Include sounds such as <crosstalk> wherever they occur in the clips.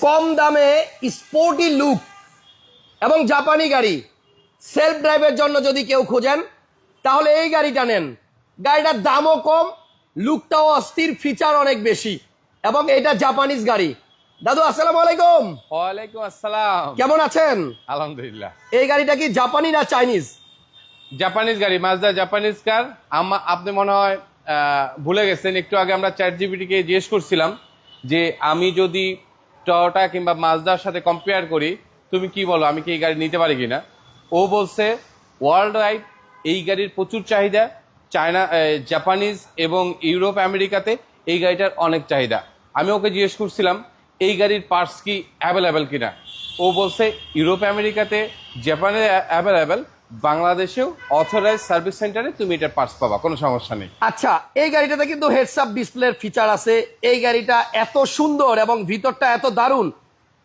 কম দামে sporty look এবং জাপানি গাড়ি। সেলফ ড্রাইভের জন্য যদি কেউ খোঁজেন তাহলে এই গাড়িটা নেন। গাড়িটার দামও কম লুকটাও অস্থির ফিচার অনেক বেশি। এবং এটা জাপানিজ গাড়ি। দাদু আসসালাম আলাইকুম। ওয়ালাইকুম আসসালাম। কেমন আছেন? আলহামদুলিল্লাহ। এই গাড়িটা কি জাপানি না চাইনিজ? জাপানিজ গাড়ি মাজদা জাপানিজ কার আমা- আপনি মনে হয় ভুলে গেছেন। একটু আগে আমরা চ্যাট জিবিটিকে জিজ্ঞেস করছিলাম যে আমি যদি টয়োটা কিংবা মাজদার সাথে কম্পেয়ার করি, তুমি কি বলো, আমি কি এই গাড়ি নিতে পারি কিনা? ও বলছে ওয়ার্ল্ড ওয়াইড এই গাড়ির প্রচুর চাহিদা। চায়না জাপানিজ এবং ইউরোপ আমেরিকাতে এই গাড়িটার অনেক চাহিদা। আমি ওকে জিজ্ঞেস করছিলাম, এই গাড়ির পার্টস কি অ্যাভেলেবেল কিনা? ও বলছে ইউরোপ আমেরিকাতে জাপানে অ্যাভেলেবেল বাংলাদেশেও অথরাইজ সার্ভিস সেন্টারে তুমি এটা পার্টস পাবা কোনো সমস্যা নেই। আচ্ছা এই গাড়িটাতে কিন্তু হেডস আপ ডিসপ্লের ফিচার আছে। এই গাড়িটা এত সুন্দর এবং ভিতরটা এত দারুণ।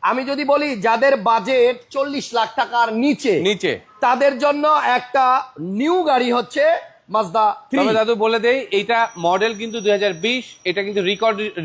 আমি যদি বলি যাদের বাজেট চল্লিশ লাখ টাকার নিচে নিচে। তাদের জন্য একটা নিউ গাড়ি হচ্ছে মাজদা তবে দাদু বলে দেই এইটা মডেল কিন্তু দুই হাজার বিশ এটা কিন্তু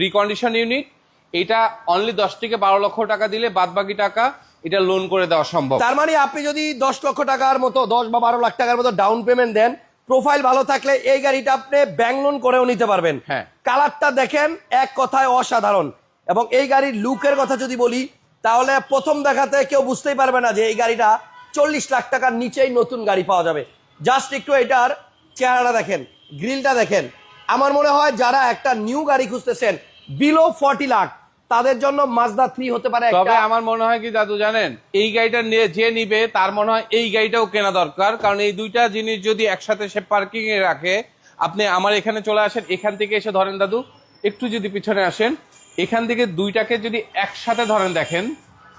রিকন্ডিশন ইউনিট এটা অনলি দশ থেকে বারো লক্ষ টাকা দিলে বাদ বাকি টাকা। এটা লোন করে দেওয়া সম্ভব। তার মানে আপনি যদি দশ লক্ষ টাকার মতো দশ বা বারো লাখ টাকার মতো ডাউন পেমেন্ট দেন প্রোফাইল ভালো থাকলে এই গাড়িটা আপনি ব্যাংক লোন করেও নিতে পারবেন। হ্যাঁ। কালারটা দেখেন এক কথায় অসাধারণ। এবং এই গাড়ির লুকের কথা যদি বলি তাহলে প্রথম দেখাতে কেউ বুঝতেই পারবে না যে এই গাড়িটা চল্লিশ লাখ টাকার নিচেই নতুন গাড়ি পাওয়া যাবে। জাস্ট একটু এটার চেহারাটা দেখেন গ্রিলটা দেখেন। আমার মনে হয় যারা একটা নিউ গাড়ি খুঁজতেছেন বিলো ফর্টি লাখ তাদের জন্য মাজদা থ্রি হতে পারে তবে আমার মনে হয় কি দাদু জানেন এই গাড়িটা নিয়ে যে নিবে তার মনে হয় এই গাড়িটাও কেনা দরকার। কারণ এই দুইটা জিনিস যদি একসাথে সে পার্কিং এ রাখে আপনি আমার এখানে চলে আসেন এখান থেকে এসে ধরেন দাদু একটু যদি পিছনে আসেন এখান থেকে দুইটাকে যদি একসাথে ধরেন দেখেন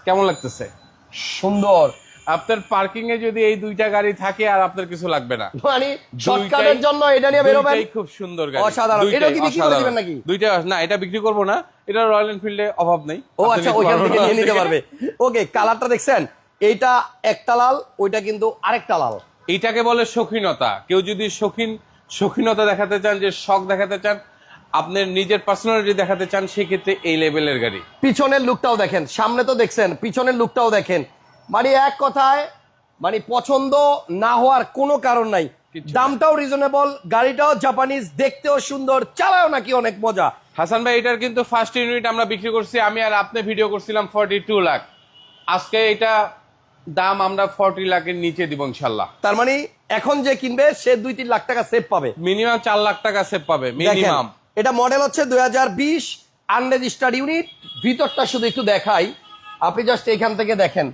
কেমন লাগতেছে? সুন্দর। আপনার পার্কিং এ যদি এই দুইটা গাড়ি থাকে আর আপনার কিছু লাগবে না। মানে শর্টকাটের জন্য এটা নিয়ে বেরোবেন? খুব সুন্দর গাড়ি। অসাধারণ। এটাও কি বিক্রি করে দিবেন নাকি? দুইটা না এটা বিক্রি করব না। এটা রয়্যাল এনফিল্ডে অভাব নেই। ও আচ্ছা ওইখান থেকে নিয়ে নিতে পারবে। ওকে কালারটা দেখছেন? এইটা একটা লাল ওইটা কিন্তু আরেকটা লাল। এইটাকে বলে শৌখিনতা। কেউ যদি শৌখিন শৌখিনতা দেখাতে চান যে শখ দেখাতে চান আপনার নিজের পার্সোনালিটি দেখাতে চান সেক্ষেত্রে এই লেভেলের গাড়ি। পিছনের লুকটাও দেখেন। সামনে তো দেখছেন পিছনের লুকটাও দেখেন। মানে এক কথায় মানে পছন্দ না হওয়ার কোনো কারণ নাই। দামটাও রিজনেবল গাড়িটাও জাপানিজ দেখতেও সুন্দর চালাও নাকি অনেক মজা। হাসান ভাই এটার কিন্তু ফার্স্ট ইউনিট আমরা বিক্রি করছি। আমি আর আপনি ভিডিও করছিলাম ফর্টি টু লাখ। আজকে এটা দাম আমরা ফর্টি লাখের নিচে দিব ইনশাল্লাহ। তার মানে এখন যে কিনবে সে দুই তিন লাখ টাকা সেভ পাবে। মিনিমাম চার লাখ টাকা সেভ পাবে মিনিমাম এটা মডেল হচ্ছে দুই হাজার বিশ আনরেজিস্টার্ড ইউনিট ভিতরটা শুধু একটু দেখাই। আপনি জাস্ট এখান থেকে দেখেন।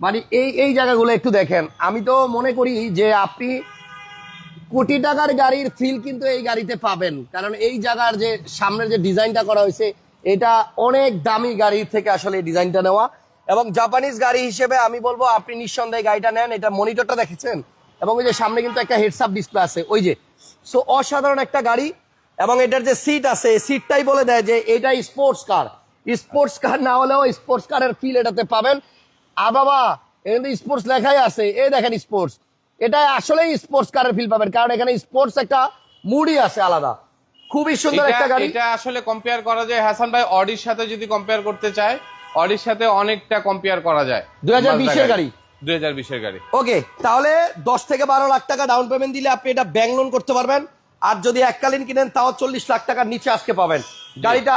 মানে এই এই জায়গাগুলো একটু দেখেন। আমি তো মনে করি যে আপনি কোটি টাকার গাড়ির ফিল কিন্তু এই গাড়িতে পাবেন। কারণ এই জায়গার যে সামনের যে ডিজাইনটা করা হয়েছে, এটা অনেক দামি গাড়ির থেকে আসলে ডিজাইনটা নেওয়া। এবং জাপানিজ গাড়ি হিসেবে আমি বলব, আপনি নিঃসন্দেহে গাড়িটা নেন, এটা মনিটরটা দেখেছেন? এবং ওই যে সামনে কিন্তু একটা হেডসাপ ডিসপ্লে আছে, ওই যে। সো অসাধারণ একটা গাড়ি, এবং এটার যে সিট আছে সিটটাই বলে দেয় যে এটা স্পোর্টস কার স্পোর্টস কার না হলেও স্পোর্টস কারের ফিল এটাতে পাবেন। আর বাবা এখানে স্পোর্টস লেখাই আছে। এই দেখেন স্পোর্টস এটা আসলেই স্পোর্টস কারের ফিল পাবেন কারণ এখানে স্পোর্টস একটা মুডই আছে আলাদা। খুবই সুন্দর একটা গাড়ি। এটা আসলে কম্পেয়ার করা যায়। হাসান ভাই অডির সাথে যদি কম্পেয়ার করতে চায় অডির সাথে অনেকটা কম্পেয়ার করা যায়। 2020 এর গাড়ি। দুই হাজার বিশের গাড়ি। ওকে তাহলে দশ থেকে বারো লাখ টাকা ডাউন পেমেন্ট দিলে আপনি এটা ব্যাংক লোন করতে পারবেন। আর যদি এককালীন কিনেন তাও চল্লিশ লাখ টাকার নিচে আজকে পাবেন। গাড়িটা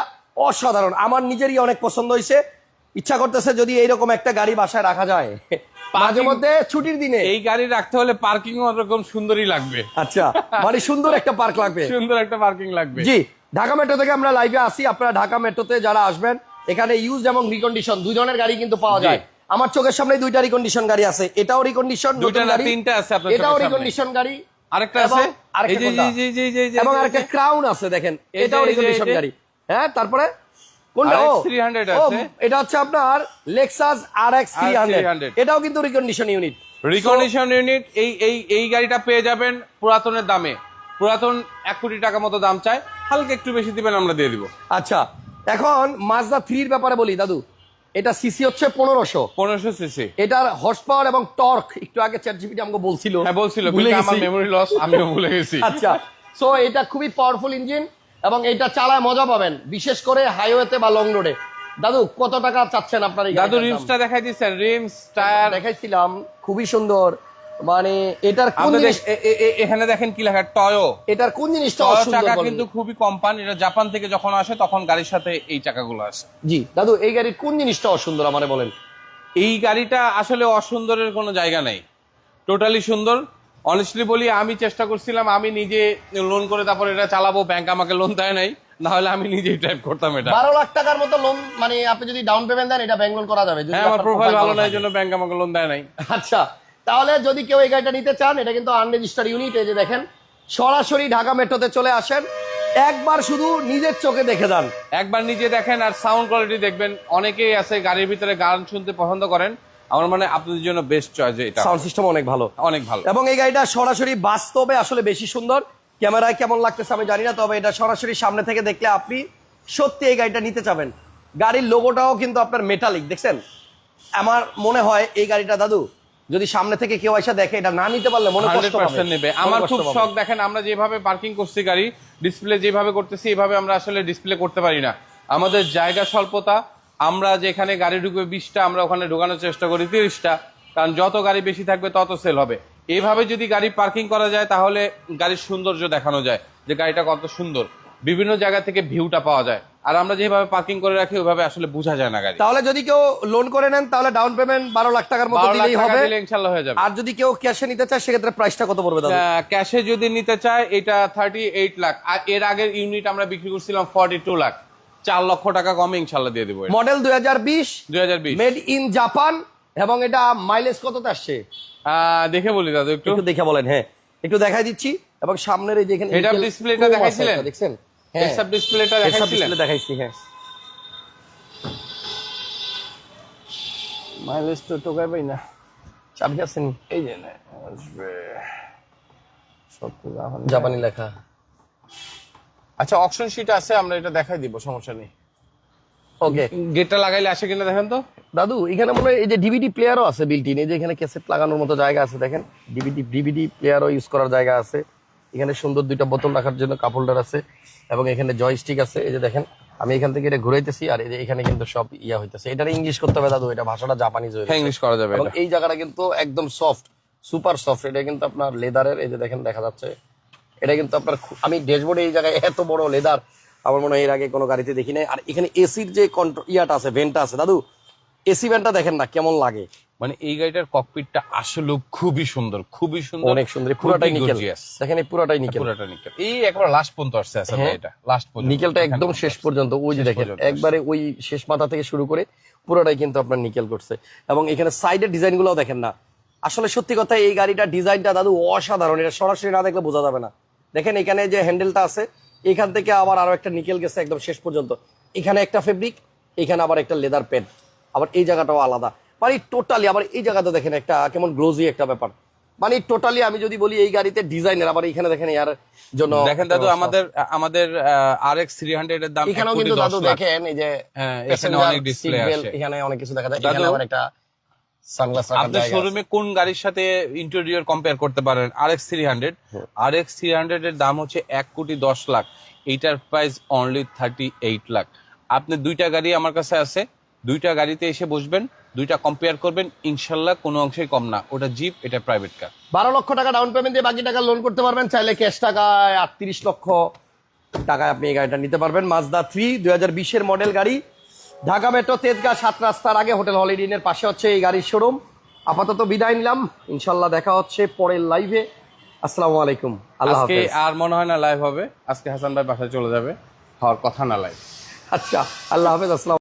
অসাধারণ। আমার নিজেরই অনেক পছন্দ হয়েছে। ইচ্ছা করতেছে যদি এইরকম একটা গাড়ি বাসায় রাখা যায়। <laughs> মাঝে মধ্যে ছুটির দিনে। এই গাড়ি রাখতে হলে পার্কিং ওরকম সুন্দরই লাগবে। আচ্ছা মানে সুন্দর একটা পার্ক লাগবে। <laughs> সুন্দর একটা পার্কিং লাগবে। জি ঢাকা মেট্রো থেকে আমরা লাইভে আসি। আপনারা ঢাকা মেট্রোতে যারা আসবেন এখানে ইউজ এবং রিকন্ডিশন দুই ধরনের গাড়ি কিন্তু পাওয়া যায়। আমার চোখের সামনে দুইটা রিকন্ডিশন গাড়ি আছে। এটাও রিকন্ডিশন দুইটা না, তিনটা আছে আপনার এটাও রিকন্ডিশন গাড়ি। আরেকটা আছে? আরেকটা এই যে কোনটা? জি জি জি জি এবং আরেকটা ক্রাউন আছে দেখেন। এটাও রিকন্ডিশন গাড়ি। হ্যাঁ তারপরে? এটা হচ্ছে আপনার Lexus R X three hundred এটাও কিন্তু রিকন্ডিশন ইউনিট রিকন্ডিশন ইউনিট এই এই এই গাড়িটা পেয়ে যাবেন পুরাতনের দামে। পুরাতন এক কোটি টাকা মতো দাম চায় হালকা একটু বেশি দিবেন আমরা দিয়ে দিব। আচ্ছা এখন মাজদা থ্রির ব্যাপারে বলি দাদু। এটা সিসি হচ্ছে পনেরোশো। পনেরোশো সিসি এটার হর্স পাওয়ার এবং টর্ক একটু আগে চ্যাট জিপিটি আমাকে বলছিল। হ্যাঁ বলছিল আমার। মেমোরি লস আমিও ভুলে গেছি। আচ্ছা সো এটা খুবই পাওয়ারফুল ইঞ্জিন এবং এটা চালায় মজা পাবেন বিশেষ করে হাইওয়েতে বা লং রোডে দাদু কত টাকা চাচ্ছেন আপনার দাদু? রিমসটা দেখাই দিচ্ছেন। রিমস টায়ার দেখাইছিলাম খুবই সুন্দর। মানে এটার কোন এখানে দেখেন কি লেখা টয়ো এটার কোন জিনিসটা অসুন্দর চাকা কিন্তু খুবই কম পান এটা জাপান থেকে যখন আসে তখন গাড়ির সাথে এই চাকাগুলো আসে। জি দাদু এই গাড়ির কোন জিনিসটা অসুন্দর আমারে বলেন? এই গাড়িটা আসলে অসুন্দরের কোনো জায়গা নেই। টোটালি সুন্দর। অনেস্টলি বলি আমি চেষ্টা করছিলাম আমি নিজে লোন করে তারপর এটা চালাবো ব্যাংক আমাকে লোন দেয় নাই না হলে আমি নিজেই ড্রাইভ করতাম এটা। বারো লাখ টাকার মতো লোন মানে আপনি যদি ডাউন পেমেন্ট দেন এটা ব্যাংক লোন করা যাবে। হ্যাঁ আমার প্রোফাইল ভালো নাই জন্য ব্যাংক আমাকে লোন দেয় নাই। আচ্ছা তাহলে যদি কেউ এই গাড়িটা নিতে চান এটা কিন্তু আনরেজিস্টার্ড ইউনিট এই যে দেখেন সরাসরি ঢাকা মেট্রোতে চলে আসেন। একবার শুধু নিজের চোখে দেখে যান। একবার নিজে দেখেন আর সাউন্ড কোয়ালিটি দেখবেন। অনেকেই আছে গাড়ির ভিতরে গান শুনতে পছন্দ করেন। আমার মানে আপনাদের জন্য বেস্ট চয়েস এটা। সাউন্ড সিস্টেম অনেক ভালো। অনেক ভালো। এবং এই গাড়িটা সরাসরি বাস্তবে আসলে বেশি সুন্দর। ক্যামেরায় কেমন লাগতেছে আমি জানি না তবে এটা সরাসরি সামনে থেকে দেখলে আপনি সত্যি এই গাড়িটা নিতে চাবেন। গাড়ির লোগোটাও কিন্তু আপনার মেটালিক দেখছেন? আমার মনে হয় এই গাড়িটা দাদু যদি সামনে থেকে কেউ এসে দেখে এটা না নিতে পারলে মনে কষ্ট পাবে। নেবে। আমার খুব শখ দেখেন আমরা যেভাবে পার্কিং করছি গাড়ি ডিসপ্লে যেভাবে করতেছি এভাবে আমরা আসলে ডিসপ্লে করতে পারি না। আমাদের জায়গা স্বল্পতা আমরা যেখানে গাড়ি ঢুকবে বিশটা আমরা ওখানে ঢোকানোর চেষ্টা করি তিরিশটা। কারণ যত গাড়ি বেশি থাকবে তত সেল হবে। এইভাবে যদি গাড়ি পার্কিং করা যায় তাহলে গাড়ির সৌন্দর্য দেখানো যায় যে গাড়িটা কত সুন্দর। বিভিন্ন জায়গা থেকে ভিউটা পাওয়া যায়। আর আমরা যেভাবে পার্কিং করে রাখি ওইভাবে আসলে বোঝা যায় না গাড়ি। তাহলে যদি কেউ লোন করে নেন তাহলে ডাউন পেমেন্ট বারো লাখ টাকার মতো দিলেই হবে। দিলে ইনশাল্লাহ হয়ে যাবে। আর যদি কেউ ক্যাশে নিতে চায় সেক্ষেত্রে প্রাইসটা কত পড়বে দাদু? ক্যাশে যদি নিতে চায় এটা থার্টি এইট লাখ। আর এর আগের ইউনিট আমরা বিক্রি করছিলাম ফর্টি টু লাখ। চার লক্ষ টাকা কমে ইনশাল্লাহ দিয়ে দেবো। মডেল দুই হাজার বিশ দুই হাজার বিশ। মেড ইন জাপান এবং এটা মাইলেজ কততে আসছে? দেখে বলি দাদু একটু। একটু দেখে বলেন হ্যাঁ। একটু দেখাই দিচ্ছি এবং সামনের এই যেখানে এটা nickel ডিসপ্লেটা দেখাইছিলেন? দেখছেন? হ্যাঁ। হেডসআপ ডিসপ্লেটা দেখাইছিলেন? দেখাইছি হ্যাঁ। মাইলেজ তো টোকাই পাই না। চাবি আছেন এই যে না, আসবে। জাপানি লেখা। আচ্ছা অপশন শিট আছে আমরা এটা দেখাই দিব সমস্যা নেই। ওকে গেটটা লাগাইলে আসে কিনা দেখেন তো? দাদু এখানে মনে হয় এই যে ডিভিডি প্লেয়ারও আছে বিল্ট ইন এই যে এখানে ক্যাসেট লাগানোর মতো জায়গা আছে দেখেন। ডিভিডি ডিভিডি প্লেয়ারও ইউজ করার জায়গা আছে। এখানে সুন্দর দুইটা বোতল রাখার জন্য কাপ হোল্ডার আছে এবং এখানে জয়স্টিক আছে। এই যে দেখেন আমি এখান থেকে এটা ঘুরাইতেছি আর এই যে এখানে কিন্তু সব ইয়া হইতেছে। এটা ইংলিশ করতে হবে দাদু এটা ভাষাটা জাপানিজ হয়ে হ্যাঁ ইংলিশ করা যাবে এবং এই জায়গাটা কিন্তু একদম সফট সুপার সফট এটা কিন্তু আপনার লেদারের এই যে দেখেন দেখা যাচ্ছে। এটা কিন্তু আপনার আমি ড্যাশবোর্ডে এই জায়গায় এত বড় লেদার আমার মনে হয় এর আগে কোনো গাড়িতে দেখি নাই। আর এখানে এসির যে কন্ট্রোল ইয়াটা আছে ভেন্টটা আছে দাদু এসি ভেন্টটা দেখেন না কেমন লাগে? মানে এই গাড়িটার ককপিটটা আসলে খুবই সুন্দর খুবই সুন্দর অনেক সুন্দর পুরোটাই নিকেল। দেখেন এই পুরোটাই নিকেল। পুরোটা নিকেল। এই একবার লাস্ট পর্যন্ত আসছে আসলে হ্যাঁ। এটা লাস্ট পর্যন্ত। নিকেলটা একদম শেষ পর্যন্ত ওই যে দেখেন একবারে ওই শেষ মাথা থেকে শুরু করে পুরোটাই কিন্তু আপনার নিকেল করছে। এবং এখানে সাইডের ডিজাইনগুলো দেখেন না। আসলে সত্যি কথা এই গাড়িটা ডিজাইনটা দাদু অসাধারণ। এটা সরাসরি না দেখলে বোঝা যাবে না। দেখেন এখানে যে হ্যান্ডেলটা আছে এখান থেকে আবার আরও একটা নিকেল গেছে একদম শেষ পর্যন্ত। এখানে একটা ফেব্রিক এখানে আবার একটা লেদার পেন আবার এই জায়গাটাও আলাদা। মানে টোটালি আবার এই জায়গাটা দেখেন একটা কেমন গ্লোজি একটা ব্যাপার। মানে টোটালি আমি যদি বলি এই গাড়িতে ডিজাইনের আবার এখানে দেখেন এর জন্য দেখেন দাদু আমাদের আমাদের আর এক্স থ্রি হান্ড্রেড এর দাম এখানেও কিন্তু দাদু দেখেন এই যে হ্যাঁ, এখানে অনেক belt, আসে। এখানে অনেক কিছু দেখা যায়। এখানে আবার একটা সানগ্লাস আপনার শোরুমে কোন গাড়ির সাথে ইন্টেরিয়র কম্পেয়ার করতে পারেন? R X three hundred R X three hundred এর দাম হচ্ছে এক কোটি দশ লাখ। এইটার price only thirty eight lakh. আপনি দুইটা গাড়ি আমার কাছে আছে। দুইটা গাড়িতে এসে বসবেন দুইটা কম্পেয়ার করবেন ইনশাল্লাহ কোনো অংশেই কম না। ওটা জিপ এটা প্রাইভেট কার বারো লক্ষ টাকা ডাউন পেমেন্ট দিয়ে বাকি টাকা লোন করতে পারবেন। চাইলে ক্যাশ টাকায় আটত্রিশ লক্ষ টাকায় আপনি এই গাড়িটা নিতে পারবেন। মাজদা থ্রি দুই হাজার বিশের মডেল গাড়ি। ঢাকা মেট্রো তেজগাঁ সাত রাস্তার আগে হোটেল হলিডে ইনের পাশে হচ্ছে এই গাড়ির শোরুম। আপাতত বিদায় নিলাম। ইনশাল্লাহ দেখা হচ্ছে পরের লাইভে। আসসালামু আলাইকুম। আল্লাহ আর মনে হয় না লাইভ হবে। আজকে হাসান ভাই বাসায় চলে যাবে। হওয়ার কথা না লাইভ। আচ্ছা আল্লাহ হাফেজ আসসালাম